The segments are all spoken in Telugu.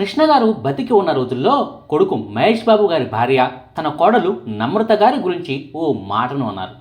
కృష్ణ గారు బతికి ఉన్న రోజుల్లో కొడుకు మహేష్ బాబు గారి భార్య తన కోడలు నమ్రత గారి గురించి ఓ మాటను అన్నారు.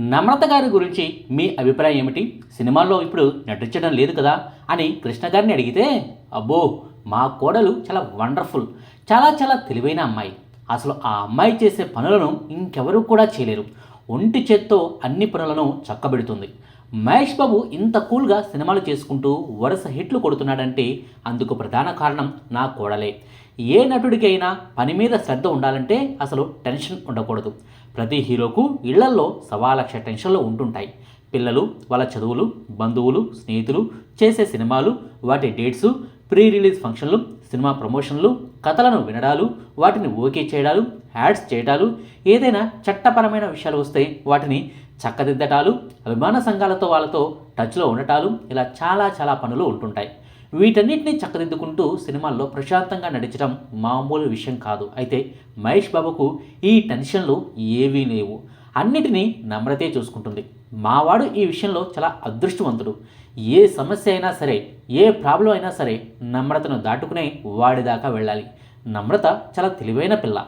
నమ్రత గారి గురించి మీ అభిప్రాయం ఏమిటి? సినిమాల్లో ఇప్పుడు నటించడం లేదు కదా అని కృష్ణ గారిని అడిగితే అబ్బో మా కోడలు చాలా వండర్ఫుల్ చాలా చాలా తెలివైన అమ్మాయి. అసలు ఆ అమ్మాయి చేసే పనులను ఇంకెవరూ కూడా చేయలేరు. ఒంటి చేత్తో అన్ని పనులను చక్కబెడుతుంది. మహేష్ బాబు ఇంత కూల్గా సినిమాలు చేసుకుంటూ వరుస హిట్లు కొడుతున్నాడంటే అందుకు ప్రధాన కారణం నా కోడలే. ఏ నటుడికి అయినా పని మీద శ్రద్ధ ఉండాలంటే అసలు టెన్షన్ ఉండకూడదు. ప్రతి హీరోకు ఇళ్ళల్లో సవా లక్ష టెన్షన్లు ఉంటుంటాయి. పిల్లలు వాళ్ళ చదువులు బంధువులు స్నేహితులు చేసే సినిమాలు వాటి డేట్స్ ప్రీ రిలీజ్ ఫంక్షన్లు సినిమా ప్రమోషన్లు కథలను వినడాలు వాటిని ఓకే చేయడాలు యాడ్స్ చేయడాలు ఏదైనా చట్టపరమైన విషయాలు వస్తే వాటిని చక్కదిద్దటాలు అభిమాన సంఘాలతో వాళ్ళతో టచ్లో ఉండటాలు ఇలా చాలా చాలా పనులు ఉంటుంటాయి. వీటన్నిటిని చక్కదిద్దుకుంటూ సినిమాల్లో ప్రశాంతంగా నడిచడం మామూలు విషయం కాదు. అయితే మహేష్ బాబుకు ఈ టెన్షన్లు ఏవీ లేవు. అన్నిటినీ నమ్రతే చూసుకుంటుంది. మావాడు ఈ విషయంలో చాలా అదృష్టవంతుడు. ఏ సమస్య అయినా సరే ఏ ప్రాబ్లం అయినా సరే నమ్రతను దాటుకునే వాడి దాకా వెళ్ళాలి. నమ్రత చాలా తెలివైన పిల్ల.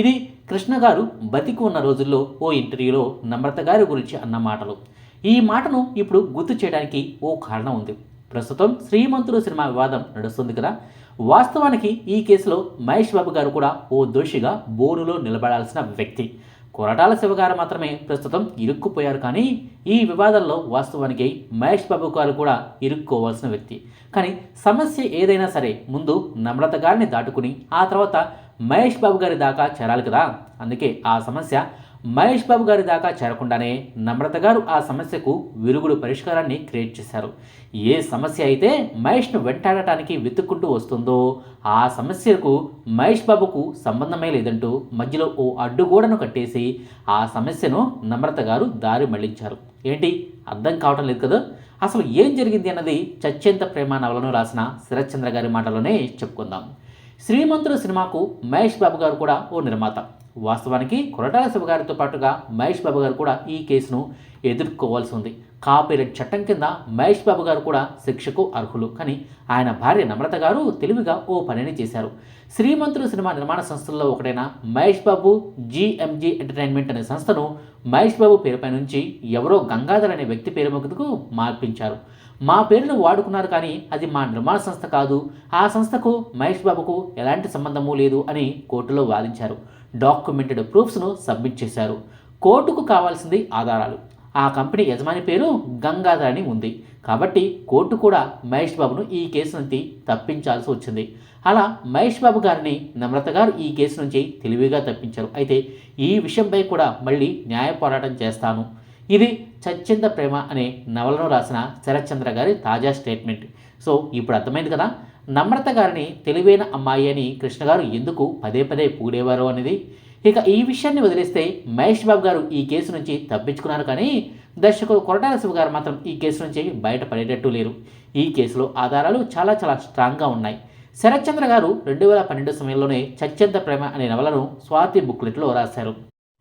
ఇది కృష్ణ గారు బతికి ఉన్న రోజుల్లో ఓ ఇంటర్వ్యూలో నమ్రత గారి గురించి అన్న మాటలు. ఈ మాటను ఇప్పుడు గుర్తు చేయడానికి ఓ కారణం ఉంది. ప్రస్తుతం శ్రీమంతుడు సినిమా వివాదం నడుస్తుంది కదా. వాస్తవానికి ఈ కేసులో మహేష్ బాబు గారు కూడా ఓ దోషిగా బోరులో నిలబడాల్సిన వ్యక్తి. కొరటాల శివ గారు మాత్రమే ప్రస్తుతం ఇరుక్కుపోయారు కానీ ఈ వివాదంలో వాస్తవానికి మహేష్ బాబు గారు కూడా ఇరుక్కోవాల్సిన వ్యక్తి. కానీ సమస్య ఏదైనా సరే ముందు నమ్రత గారిని దాటుకుని ఆ తర్వాత మహేష్ బాబు గారి దాకా చేరాలి కదా? అందుకే ఆ సమస్య మహేష్ బాబు గారి దాకా చేరకుండానే నమ్రత గారు ఆ సమస్యకు విరుగుడు పరిష్కారాన్ని క్రియేట్ చేశారు. ఏ సమస్య అయితే మహేష్ను వెంటాడటానికి వెతుక్కుంటూ వస్తుందో ఆ సమస్యకు మహేష్ బాబుకు సంబంధమే లేదంటూ మధ్యలో ఓ అడ్డుగోడను కట్టేసి ఆ సమస్యను నమ్రత గారు దారి మళ్ళించారు. ఏంటి? అర్థం కావటం లేదు కదా? అసలు ఏం జరిగింది అన్నది చచ్చేంత ప్రేమ నవలను రాసిన శరత్చంద్ర గారి మాటలోనే చెప్పుకుందాం. శ్రీమంతుడు సినిమాకు మహేష్ బాబు గారు కూడా ఓ నిర్మాత. వాస్తవానికి కొరటాల శివగారితో పాటుగా మహేష్ బాబు గారు కూడా ఈ కేసును ఎదుర్కోవాల్సి ఉంది. కాపీరైట్ చట్టం కింద మహేష్ బాబు గారు కూడా శిక్షకు అర్హులు. కానీ ఆయన భార్య నమ్రత గారు తెలివిగా ఓ పనిని చేశారు. శ్రీమంతుడు సినిమా నిర్మాణ సంస్థల్లో ఒకటైన మహేష్ బాబు జీఎంజీ ఎంటర్టైన్మెంట్ అనే సంస్థను మహేష్ బాబు పేరుపై నుంచి ఎవరో గంగాధర్ అనే వ్యక్తి పేరు ముగ్గుకు మార్పించారు. మా పేరును వాడుకున్నారు కానీ అది మా నిర్మాణ సంస్థ కాదు. ఆ సంస్థకు మహేష్ బాబుకు ఎలాంటి సంబంధము లేదు అని కోర్టులో వాదించారు. డాక్యుమెంటెడ్ ప్రూఫ్స్ను సబ్మిట్ చేశారు. కోర్టుకు కావాల్సింది ఆధారాలు. ఆ కంపెనీ యజమాని పేరు గంగాధర్ అని ఉంది. కాబట్టి కోర్టు కూడా మహేష్ బాబును ఈ కేసు నుంచి తప్పించాల్సి వచ్చింది. అలా మహేష్ బాబు గారిని నమ్రత గారు ఈ కేసు నుంచి తెలివిగా తప్పించారు. అయితే ఈ విషయంపై కూడా మళ్ళీ న్యాయ పోరాటం చేస్తాను. ఇది చచ్చింద ప్రేమ అనే నవలను రాసిన శరత్చంద్ర గారి తాజా స్టేట్మెంట్. సో ఇప్పుడు అర్థమైంది కదా? నమ్రత గారిని తెలివైన అమ్మాయి అని కృష్ణ గారు ఎందుకు పదే పదే పూడేవారు అనేది? ఇక ఈ విషయాన్ని వదిలేస్తే మహేష్ బాబు గారు ఈ కేసు నుంచి తప్పించుకున్నారు కానీ దర్శకుడు కొరటాల శివ గారు మాత్రం ఈ కేసు నుంచి బయటపడేటట్టు లేరు. ఈ కేసులో ఆధారాలు చాలా చాలా స్ట్రాంగ్గా ఉన్నాయి. శరత్చంద్ర గారు రెండు వేల పన్నెండు సమయంలోనే చచ్చెంత ప్రేమ అనే నవలను స్వాతి బుక్లెట్లో రాశారు.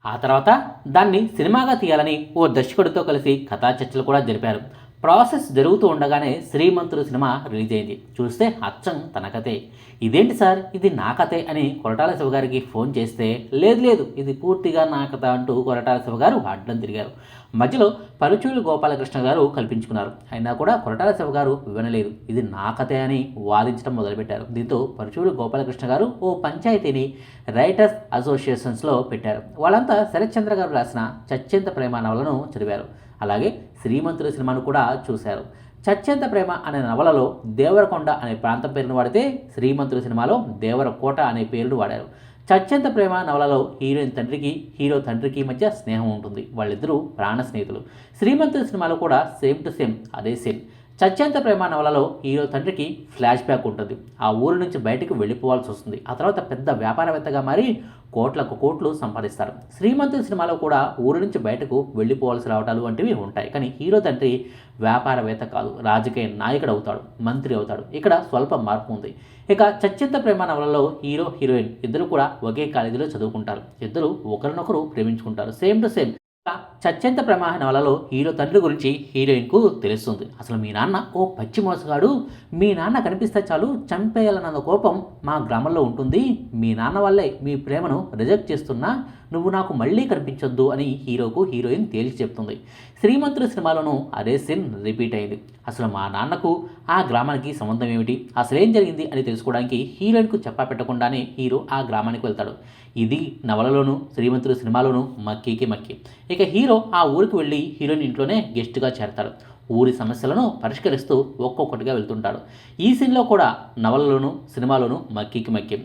ఆ తర్వాత దాన్ని సినిమాగా తీయాలని ఓ దర్శకుడితో కలిసి కథా చర్చలు కూడా జరిపారు. ప్రాసెస్ జరుగుతూ ఉండగానే శ్రీమంతుడు సినిమా రిలీజ్ అయింది. చూస్తే అచ్చం తన కథే. ఇదేంటి సార్? ఇది నా కథే అని కొరటాల శివ గారికి ఫోన్ చేస్తే లేదు లేదు ఇది పూర్తిగా నా కథ అంటూ కొరటాల శివ గారు అడ్డం తిరిగారు. మధ్యలో పరుచూరు గోపాలకృష్ణ గారు కల్పించుకున్నారు. అయినా కూడా కొరటాల శివ గారు వినలేదు. ఇది నా కథే అని వాదించడం మొదలుపెట్టారు. దీంతో పరుచూరు గోపాలకృష్ణ గారు ఓ పంచాయతీని రైటర్స్ అసోసియేషన్స్లో పెట్టారు. వాళ్ళంతా శరత్చంద్ర గారు రాసిన చచ్చింత ప్రేమ నవలను చదివారు. అలాగే శ్రీమంతుడు సినిమాను కూడా చూశారు. చచ్చేంత ప్రేమ అనే నవలలో దేవరకొండ అనే ప్రాంతం పేరును వాడితే శ్రీమంతుడు సినిమాలో దేవరకోట అనే పేరును వాడారు. చచ్చేంత ప్రేమ నవలలో హీరోయిన్ తండ్రికి హీరో తండ్రికి మధ్య స్నేహం ఉంటుంది. వాళ్ళిద్దరూ ప్రాణ స్నేహితులు. శ్రీమంతుడు సినిమాలో కూడా సేమ్ టు సేమ్ అదే సేమ్ చచ్చేంత ప్రేమ నవలలో హీరో తండ్రికి ఫ్లాష్ బ్యాక్ ఉంటుంది. ఆ ఊరు నుంచి బయటకు వెళ్ళిపోవాల్సి వస్తుంది. ఆ తర్వాత పెద్ద వ్యాపారవేత్తగా మారి కోట్లకు కోట్లు సంపాదిస్తారు. శ్రీమంతుడి సినిమాలో కూడా ఊరు నుంచి బయటకు వెళ్ళిపోవాల్సి రావటాలు వంటివి ఉంటాయి. కానీ హీరో తండ్రి వ్యాపారవేత్త కాదు. రాజకీయ నాయకుడు అవుతాడు. మంత్రి అవుతాడు. ఇక్కడ స్వల్ప మార్పు ఉంది. ఇక చచ్చింత ప్రేమ నవలలో హీరో హీరోయిన్ ఇద్దరు కూడా ఒకే కాలేజీలో చదువుకుంటారు. ఇద్దరు ఒకరినొకరు ప్రేమించుకుంటారు. సేమ్ టు సేమ్ చచ్చెంత ప్రమాహ నవలలో హీరో తండ్రి గురించి హీరోయిన్కు తెలుస్తుంది. అసలు మీ నాన్న ఓ పచ్చి మోసగాడు. మీ నాన్న కనిపిస్తే చాలు చంపేయాలన్న కోపం మా గ్రామంలో ఉంటుంది. మీ నాన్న వల్లే మీ ప్రేమను రిజెక్ట్ చేస్తున్నా నువ్వు నాకు మళ్ళీ కనిపించొద్దు అని హీరోకు హీరోయిన్ తేల్చి చెప్తుంది. శ్రీమంతుడు సినిమాలోనూ అదే సీన్ రిపీట్ అయింది. అసలు మా నాన్నకు ఆ గ్రామానికి సంబంధం ఏమిటి? అసలేం జరిగింది అని తెలుసుకోవడానికి హీరోయిన్కు చెప్పా పెట్టకుండానే హీరో ఆ గ్రామానికి వెళ్తాడు. ఇది నవలలోను శ్రీమంతుడు సినిమాలోనూ మక్కీకి మక్కి. ఇక హీరో ఆ ఊరికి వెళ్ళి హీరోయిన్ ఇంట్లోనే గెస్ట్గా చేరతాడు. ఊరి సమస్యలను పరిష్కరిస్తూ ఒక్కొక్కటిగా వెళ్తుంటాడు. ఈ సీన్లో కూడా నవలలోను సినిమాలోను మక్కికి మక్కి.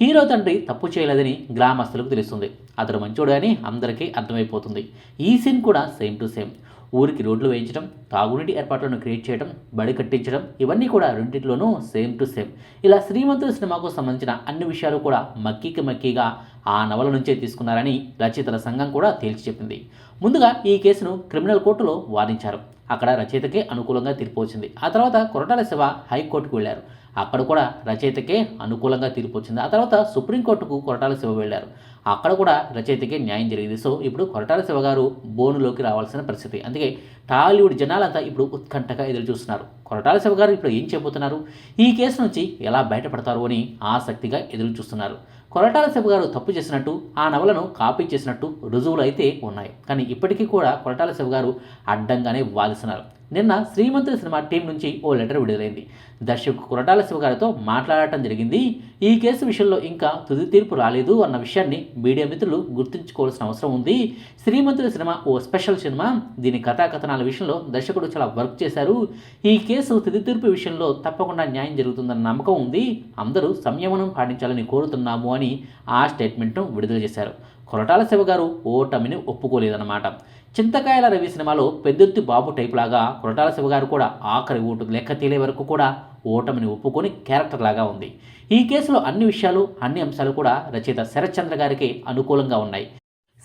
హీరో తండ్రి తప్పు చేయలేదని గ్రామస్తులకు తెలుస్తుంది. అతడు మంచోడు అని అందరికీ అర్థమైపోతుంది. ఈ సీన్ కూడా సేమ్ టు సేమ్. ఊరికి రోడ్లు వేయించడం తాగునీటి ఏర్పాట్లను క్రియేట్ చేయడం బడి కట్టించడం ఇవన్నీ కూడా రెండింటిలోనూ సేమ్ టు సేమ్. ఇలా శ్రీమంతుడు సినిమాకు సంబంధించిన అన్ని విషయాలు కూడా మక్కీకి మక్కీగా ఆ నవల నుంచే తీసుకున్నారని రచయితల సంఘం కూడా తేల్చి చెప్పింది. ముందుగా ఈ కేసును క్రిమినల్ కోర్టులో వాదించారు. అక్కడ రచయితకే అనుకూలంగా తీర్పు వచ్చింది. ఆ తర్వాత కొరటాల శివ హైకోర్టుకు వెళ్ళారు. అక్కడ కూడా రచయితకే అనుకూలంగా తీర్పు వచ్చింది. ఆ తర్వాత సుప్రీంకోర్టుకు కొరటాల శివ వెళ్ళారు. అక్కడ కూడా రచయితకే న్యాయం జరిగింది. సో ఇప్పుడు కొరటాల శివ గారు బోనులోకి రావాల్సిన పరిస్థితి. అందుకే టాలీవుడ్ జనాలంతా ఇప్పుడు ఉత్కంఠగా ఎదురు చూస్తున్నారు. కొరటాల శివ గారు ఇప్పుడు ఏం చెబుతున్నారు ఈ కేసు నుంచి ఎలా బయటపడతారు అని ఆసక్తిగా ఎదురు చూస్తున్నారు. కొరటాల శివ గారు తప్పు చేసినట్టు ఆ నవలను కాపీ చేసినట్టు రుజువులు అయితే ఉన్నాయి. కానీ ఇప్పటికీ కూడా కొరటాల శివ గారు అడ్డంగానే వాదిస్తున్నారు. నిన్న శ్రీమంతుడి సినిమా టీం నుంచి ఓ లెటర్ విడుదలైంది. దర్శకుడు కొరటాల శివ గారితో మాట్లాడటం జరిగింది. ఈ కేసు విషయంలో ఇంకా తుది తీర్పు రాలేదు అన్న విషయాన్ని మీడియా మిత్రులు గుర్తుంచుకోవాల్సిన అవసరం ఉంది. శ్రీమంతుడి సినిమా ఓ స్పెషల్ సినిమా. దీని కథాకథనాల విషయంలో దర్శకుడు చాలా వర్క్ చేశారు. ఈ కేసు తుది తీర్పు విషయంలో తప్పకుండా న్యాయం జరుగుతుందన్న నమ్మకం ఉంది. అందరూ సంయమనం పాటించాలని కోరుతున్నాము అని ఆ స్టేట్మెంట్ను విడుదల చేశారు. కొరటాల శివ గారు ఓటమిని ఒప్పుకోలేదన్నమాట. చింతకాయల రవి సినిమాలో పెద్దెత్తి బాబు టైప్ లాగా కొరటాల శివ గారు కూడా ఆఖరి ఓటు లెక్క తేలే వరకు కూడా ఓటమిని ఒప్పుకొని క్యారెక్టర్ లాగా ఉంది. ఈ కేసులో అన్ని విషయాలు అన్ని అంశాలు కూడా రచయిత శరత్చంద్ర గారికి అనుకూలంగా ఉన్నాయి.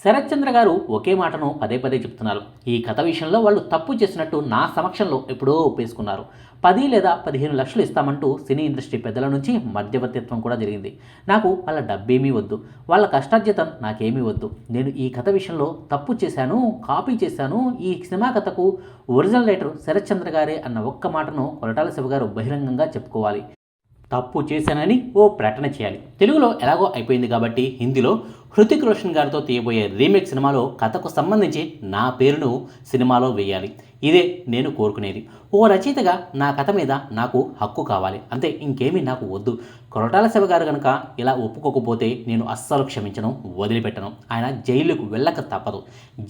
శరత్చంద్ర గారు ఒకే మాటను పదే పదే చెప్తున్నారు. ఈ కథ విషయంలో వాళ్ళు తప్పు చేసినట్టు నా సమక్షంలో ఎప్పుడో ఒప్పేసుకున్నారు. పది లేదా పదిహేను లక్షలు ఇస్తామంటూ సినీ ఇండస్ట్రీ పెద్దల నుంచి మధ్యవర్తిత్వం కూడా జరిగింది. నాకు వాళ్ళ డబ్బేమీ వద్దు. వాళ్ళ కష్టార్జితం నాకేమీ వద్దు. నేను ఈ కథ విషయంలో తప్పు చేశాను కాపీ చేశాను. ఈ సినిమా కథకు ఒరిజినల్ రైటర్ శరత్చంద్ర గారే అన్న ఒక్క మాటను కొరటాల శివ గారు బహిరంగంగా చెప్పుకోవాలి. తప్పు చేశానని ఓ ప్రకటన చేయాలి. తెలుగులో ఎలాగో అయిపోయింది కాబట్టి హిందీలో హృతిక్ రోషన్ గారితో తీయబోయే రీమేక్ సినిమాలో కథకు సంబంధించి నా పేరును సినిమాలో వేయాలి. ఇదే నేను కోరుకునేది. ఓ రచయితగా నా కథ మీద నాకు హక్కు కావాలి. అంతే ఇంకేమీ నాకు వద్దు. కొరటాల శివ గారు కనుక ఇలా ఒప్పుకోకపోతే నేను అస్సలు క్షమించను వదిలిపెట్టను. ఆయన జైలుకు వెళ్ళక తప్పదు.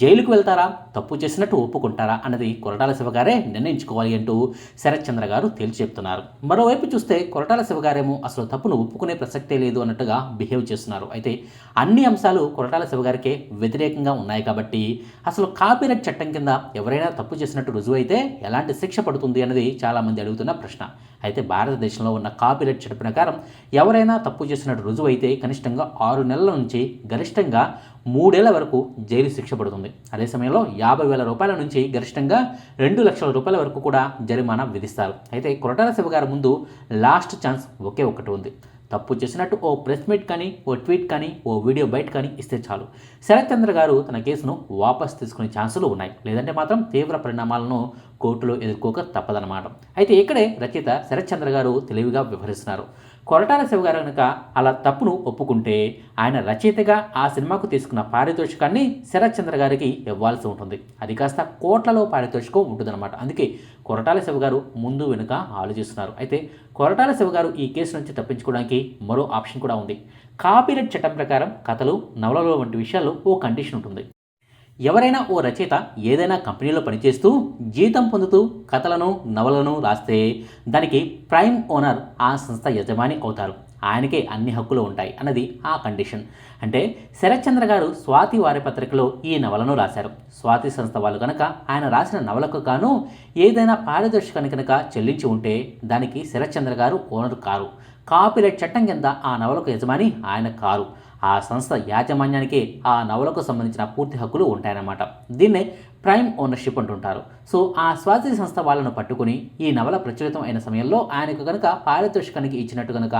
జైలుకు వెళ్తారా? తప్పు చేసినట్టు ఒప్పుకుంటారా? అన్నది కొరటాల శివ గారే నిర్ణయించుకోవాలి అంటూ శరత్చంద్ర గారు తేల్చి చెప్తున్నారు. మరోవైపు చూస్తే కొరటాల శివ గారేమో అసలు తప్పును ఒప్పుకునే ప్రసక్తే లేదు అన్నట్టుగా బిహేవ్ చేస్తున్నారు. అయితే అన్ని అంశాలు కొరటాల శివ గారికే వ్యతిరేకంగా ఉన్నాయి కాబట్టి అసలు కాపీరైట్ చట్టం కింద ఎవరైనా తప్పు చేసినట్టు రుజువు అయితే ఎలాంటి శిక్ష పడుతుంది అన్నది చాలామంది అడుగుతున్న ప్రశ్న. అయితే భారతదేశంలో ఉన్న కాపీరైట్ చట్ట ప్రకారం ఎవరైనా తప్పు చేసినట్టు రుజువు అయితే కనిష్టంగా ఆరు నెలల నుంచి గరిష్టంగా మూడేళ్ళ వరకు జైలు శిక్ష పడుతుంది. అదే సమయంలో యాభై వేల రూపాయల నుంచి గరిష్టంగా రెండు లక్షల రూపాయల వరకు కూడా జరిమానా విధిస్తారు. అయితే కొరటాల శివ గారి ముందు లాస్ట్ ఛాన్స్ ఒకే ఒక్కటి ఉంది. తప్పు చేసినట్టు ఓ ప్రెస్ మీట్ కానీ ఓ ట్వీట్ కానీ ఓ వీడియో బయట కానీ ఇస్తే చాలు. శరత్ చంద్ర గారు తన కేసును వాపస్ తీసుకునే ఛాన్సులు ఉన్నాయి. లేదంటే మాత్రం తీవ్ర పరిణామాలను కోర్టులో ఎదుర్కోక తప్పదన్నమాట. అయితే ఇక్కడే రచయిత శరత్ చంద్ర గారు తెలివిగా వ్యవహరిస్తున్నారు కొరటాల శివ గారు కనుక అలా తప్పును ఒప్పుకుంటే ఆయన రచయితగా ఆ సినిమాకు తీసుకున్న పారితోషికాన్ని శరత్ చంద్ర గారికి ఇవ్వాల్సి ఉంటుంది. అది కాస్త కోట్లలో పారితోషికం ఉంటుందన్నమాట. అందుకే కొరటాల శివ గారు ముందు వెనుక ఆలోచిస్తున్నారు. అయితే కొరటాల శివ గారు ఈ కేసు నుంచి తప్పించుకోవడానికి మరో ఆప్షన్ కూడా ఉంది. కాపీరైట్ చట్టం ప్రకారం కథలు నవలలు వంటి విషయాల్లో ఓ కండిషన్ ఉంటుంది. ఎవరైనా ఓ రచయిత ఏదైనా కంపెనీలో పనిచేస్తూ జీతం పొందుతూ కథలను నవలను రాస్తే దానికి ప్రైమ్ ఓనర్ ఆ సంస్థ యజమాని అవుతారు. ఆయనకే అన్ని హక్కులు ఉంటాయి అన్నది ఆ కండిషన్. అంటే శరత్చంద్ర గారు స్వాతి వారి పత్రికలో ఈ నవలను రాశారు. స్వాతి సంస్థ వాళ్ళు కనుక ఆయన రాసిన నవలకు గాను ఏదైనా పారితోషికాన్ని కనుక చెల్లించి ఉంటే దానికి శరత్చంద్ర గారు ఓనర్ కారు. కాపీరైట్ చట్టం కింద ఆ నవలకు యజమాని ఆయన కారు. ఆ సంస్థ యాజమాన్యానికి ఆ నవలకు సంబంధించిన పూర్తి హక్కులు ఉంటాయన్నమాట. దీన్నే ప్రైమ్ ఓనర్షిప్ అంటుంటారు. సో ఆ స్వాతి సంస్థ వాళ్ళను పట్టుకుని ఈ నవల ప్రచురితం అయిన సమయంలో ఆయనకు కనుక పారితోషికానికి ఇచ్చినట్టు కనుక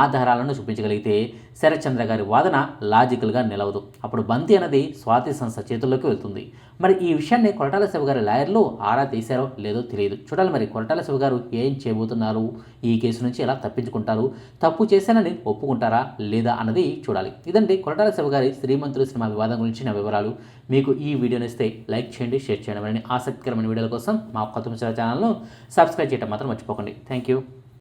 ఆధారాలను చూపించగలిగితే శరత్చంద్ర గారి వాదన లాజికల్గా నిలవదు. అప్పుడు బంతి అనేది స్వాతి సంస్థ చేతుల్లోకి వెళ్తుంది. మరి ఈ విషయాన్ని కొరటాల శివ గారి లాయర్లు ఆరా తీశారో లేదో తెలియదు. చూడాలి మరి కొరటాల శివ గారు ఏం చేయబోతున్నారు? ఈ కేసు నుంచి ఎలా తప్పించుకుంటారు? తప్పు చేశానని ఒప్పుకుంటారా లేదా అన్నది చూడాలి. ఇదండి కొరటాల శివ గారి శ్రీమంతుడు సినిమా వివాదం గురించిన వివరాలు. మీకు ఈ వీడియోని ఇస్తే లైక్ చేయండి షేర్ చేయండి. మరిన్ని ఆసక్తికరమైన వీడియోల కోసం మా కొత్త ఛానల్ను సబ్స్క్రైబ్ చేయడం మాత్రం మర్చిపోకండి. Thank you